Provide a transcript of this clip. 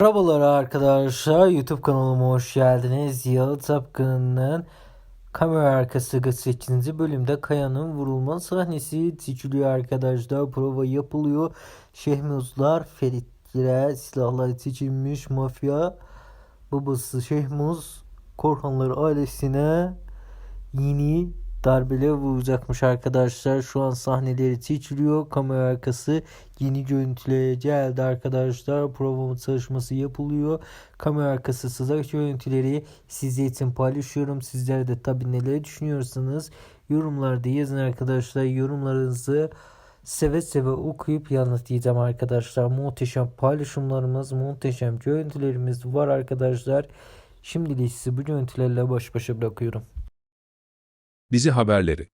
Merhabalar arkadaşlar YouTube kanalıma hoş geldiniz. Yalı Tapkın'ın kamera arkası 8. bölümde Kaya'nın vurulma sahnesi seçiliyor arkadaşlar. Prova yapılıyor. Şehmuzlar Feritlere silahlar seçilmiş mafya babası Şehmuz Korhanlar ailesine yeni darbeler vuracakmış arkadaşlar. Şu an sahneleri seçiliyor. Kamera arkası yeni görüntülere geldi arkadaşlar. Prova çalışması yapılıyor. Kamera arkası sızak görüntüleri sizler için paylaşıyorum. Sizler de tabi neler düşünüyorsanız yorumlarda yazın arkadaşlar. Yorumlarınızı seve seve okuyup yanıtlayacağım arkadaşlar. Muhteşem paylaşımlarımız, muhteşem görüntülerimiz var arkadaşlar. Şimdilik sizi bu görüntülerle baş başa bırakıyorum. Dizi haberleri